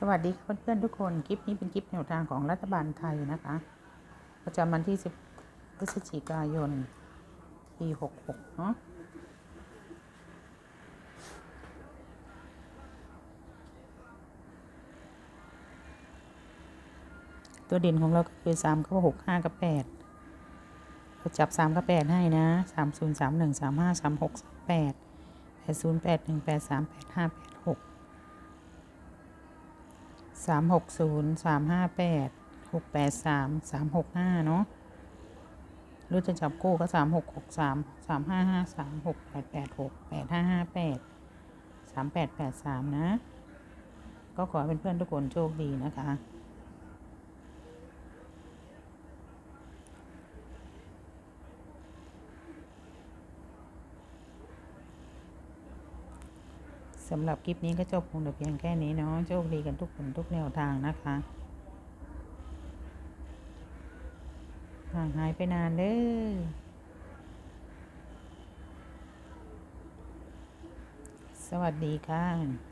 สวัสดีเพื่อนๆทุกคน คลิปนี้เป็นคลิปแนวทางของรัฐบาลไทยนะคะ ประจำวันที่ 10พฤศจิกายน ปี 66 เนาะตัวเด่นของเราก็คือ 3 กับ 6 5 กับ 8เราจับ 3 กับ 8 ให้นะ 3 0 3 1 3 5 3 6 3 8 8 0 8 1 8 3 8 5 8 6 สามหกศูนย์สามห้าแปดหกแปดสามสามหกห้าเนาะหรือจะจับคู่ก็สามหกหกสามสามห้าห้าสามหกแปดแปดหกแปดห้าห้าแปดสามแปดแปดสามนะ ก็ขอให้เพื่อนๆทุกคนโชคดีนะคะ สำหรับคลิปนี้ก็จบคงแต่เพียงแค่นี้เนาะโชคดีกันทุกคนทุกแนวทางนะคะห่างหายไปนานเด้อสวัสดีค่ะ